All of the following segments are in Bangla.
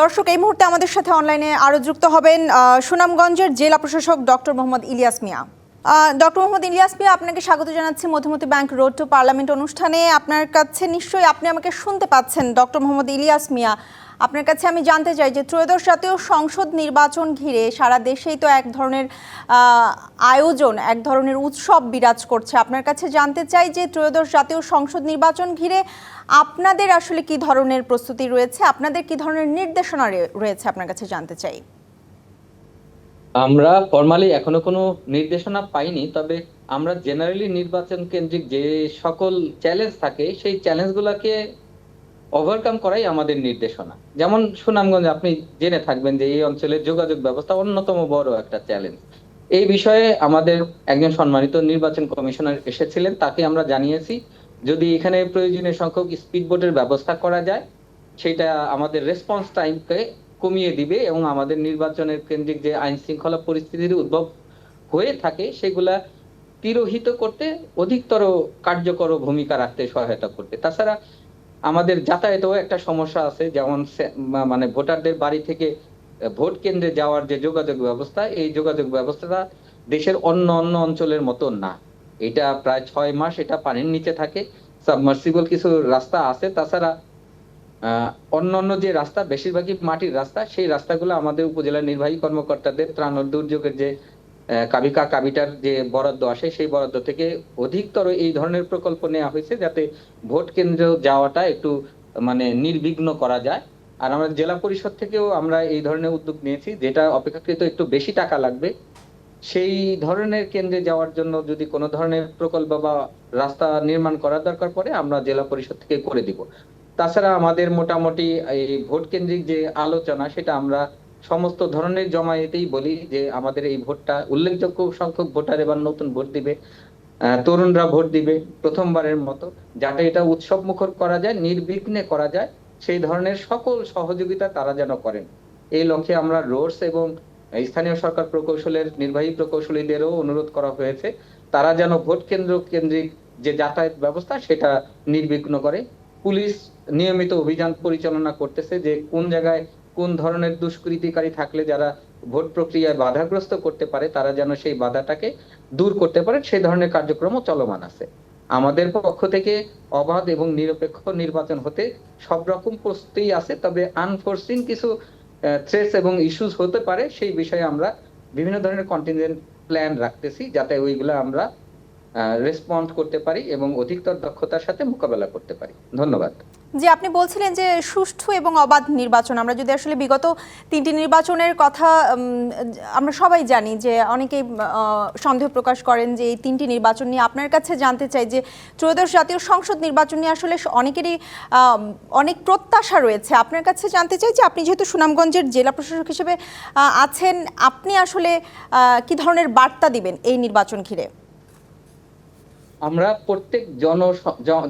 দর্শক, এই মুহূর্তে আমাদের সাথে অনলাইনে আরও যুক্ত হবেন সুনামগঞ্জের জেলা প্রশাসক ডক্টর মোহাম্মদ ইলিয়াস মিয়া। ডক্টর মোহাম্মদ ইলিয়াস মিয়া, আপনাকে স্বাগত জানাচ্ছি Madhumati bank road to parliament অনুষ্ঠানে। আপনার কাছে নিশ্চয়ই আপনি আমাকে শুনতে পাচ্ছেন, ডক্টর মোহাম্মদ ইলিয়াস মিয়া। আপনার কাছে আমি জানতে চাই যে ত্রয়োদশ জাতীয় সংসদ নির্বাচন ঘিরে সারা দেশেই তো এক ধরনের আয়োজন, এক ধরনের উৎসব বিরাজ করছে। আপনার কাছে জানতে চাই যে ত্রয়োদশ জাতীয় সংসদ নির্বাচন ঘিরে আপনাদের আসলে কি ধরনের প্রস্তুতি রয়েছে? আপনাদের কি ধরনের নির্দেশনা রয়েছে? আপনার কাছে জানতে চাই। আমরা ফর্মালি এখনও কোনো নির্দেশনা পাইনি, তবে আমরা জেনারেলি নির্বাচন কেন্দ্রিক যে সকল চ্যালেঞ্জ থাকে, সেই চ্যালেঞ্জগুলোকে ওভারকাম করাই আমাদের নির্দেশনা। যেমন সুনামগঞ্জ, আপনি জেনে থাকবেন যে এই অঞ্চলের যোগাযোগ ব্যবস্থা অন্যতম বড় একটা চ্যালেঞ্জ এই বিষয়ে আমাদের একজন সম্মানিত নির্বাচন কমিশনার এসেছিলেন, তাকে আমরা জানিয়েছি, যদি এখানে প্রয়োজনীয় সংখ্যক স্পিড বোটের ব্যবস্থা করা যায়, সেটা আমাদের রেসপন্স টাইমকে কমিয়ে দিবে এবং আমাদের নির্বাচনের কেন্দ্রিক যে আইন শৃঙ্খলা পরিস্থিতির উদ্ভব হয়ে থাকে, সেগুলা তিরোহিত করতে অধিকতর কার্যকর ভূমিকা রাখতে সহায়তা করতে তাছাড়া আমাদের যাতায়াতেও একটা সমস্যা আছে যেমন মানে ভোটারদের বাড়ি থেকে ভোট কেন্দ্রে যাওয়ার যে যোগাযোগ ব্যবস্থা এই যোগাযোগ ব্যবস্থাটা দেশের অন্য অন্য অঞ্চলের মতো না। এটা প্রায় ছয় মাস এটা পানির নিচে থাকে সাবমার্সিবল কিছু রাস্তা আছে। তাছাড়া আহ, অন্য যে রাস্তা বেশিরভাগই মাটির রাস্তা সেই রাস্তাগুলো আমাদের উপজেলা নির্বাহী কর্মকর্তাদের ত্রাণ দুর্যোগের যে কাবিকা কাবিটার যে বরাদ্দ আসে, সেই বরাদ্দ থেকে অধিকতর এই ধরনের প্রকল্প নেওয়া হয়েছে যাতে ভোট কেন্দ্র যাওয়াটা একটু মানে নির্বিঘ্ন করা যায়। আর আমরা জেলা পরিষদ থেকেও আমরা এই ধরনের উদ্যোগ নিয়েছি, যেটা অপেক্ষাকৃত একটু বেশি টাকা লাগবে। সেই ধরনের কেন্দ্রে যাওয়ার জন্য যদি কোনো ধরনের প্রকল্প বা রাস্তা নির্মাণ করার দরকার পড়ে, আমরা জেলা পরিষদ থেকে করে দিব। তাছাড়া আমাদের মোটামুটি এই ভোট কেন্দ্রিক যে আলোচনা, সেটা আমরা সমস্ত ধরনের জমায়েতেই বলি যে আমাদের এই ভোটটা উল্লেখযোগ্য সংখ্যক ভোটার এবার নতুন ভোট দিবে। তরুণরা ভোট দিবে প্রথমবারের মতো। যাতে এটা উৎসব মুখর করা যায়, নির্বিঘ্নে করা যায়, সেই ধরনের সকল সহযোগিতা তারা যেন করেন। এই লক্ষ্যে আমরা রোডস এবং স্থানীয় সরকার প্রকৌশলের, নির্বাহী প্রকৌশলীদেরও অনুরোধ করা হয়েছে, তারা যেন ভোট কেন্দ্র কেন্দ্রিক যে যাতায়াত ব্যবস্থা সেটা নির্বিঘ্ন করে। পুলিশ নিয়মিত অভিযান পরিচালনা করতেছে যে কোন জায়গায় কোন ধরনের দুষ্কৃতিকারী থাকলে যারা ভোট প্রক্রিয়ায় বাধাগ্রস্ত করতে পারে, তারা যেন সেই বাধাটাকে দূর করতে পারে, সেই ধরনের কার্যক্রমও চলমান আছে। আমাদের পক্ষ থেকে অবাধ এবং নিরপেক্ষ নির্বাচন হতে সব রকম প্রস্তুতি আছে, তবে আনফোর্সিন কিছু থ্রেটস এবং ইস্যুস হতে পারে, সেই বিষয়ে আমরা বিভিন্ন ধরনের কন্টিনজেন্ট প্ল্যান রাখতেছি যাতে ওইগুলো আমরা রেসপন্ড করতে পারি এবং অধিকতর দক্ষতার সাথে মোকাবেলা করতে পারি। ধন্যবাদ। যে আপনি বলছিলেন যে সুষ্ঠু এবং অবাধ নির্বাচন। আমরা যদি আসলে বিগত তিনটি নির্বাচনের কথা আমরা সবাই জানি যে অনেকেই সন্দেহ প্রকাশ করেন যে এই তিনটি নির্বাচন নিয়ে। আপনার কাছে জানতে চাই যে ত্রয়োদশ জাতীয় সংসদ নির্বাচন নিয়ে আসলে অনেকেরই অনেক প্রত্যাশা রয়েছে। আপনার কাছে জানতে চাই যে আপনি যেহেতু সুনামগঞ্জের জেলা প্রশাসক হিসেবে আছেন, আপনি আসলে কি ধরনের বার্তা দিবেন এই নির্বাচন ঘিরে? আমরা প্রত্যেক জন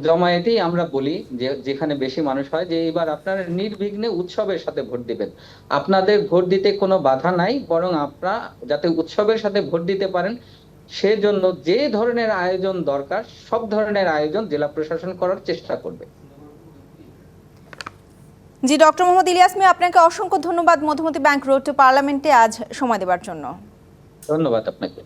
জমায়েতেই আমরা বলি যে যেখানে বেশি মানুষ হয় যে এবার আপনারা নির্বিঘ্নে উৎসবের সাথে ভোট দিবেন। আপনাদের ভোট দিতে কোনো বাধা নাই বরং আপনারা যাতে উৎসবের সাথে ভোট দিতে পারেন সেজন্য যে ধরনের আয়োজন দরকার সব ধরনের আয়োজন জেলা প্রশাসন করার চেষ্টা করবে। জি ডক্টর মোহাম্মদ ইলিয়াস মিয়া আপনাকে অসংখ্য ধন্যবাদ। মধুমতি ব্যাংক রোড টু পার্লামেন্টে আজ সময় দেওয়ার জন্য। ধন্যবাদ আপনাকে।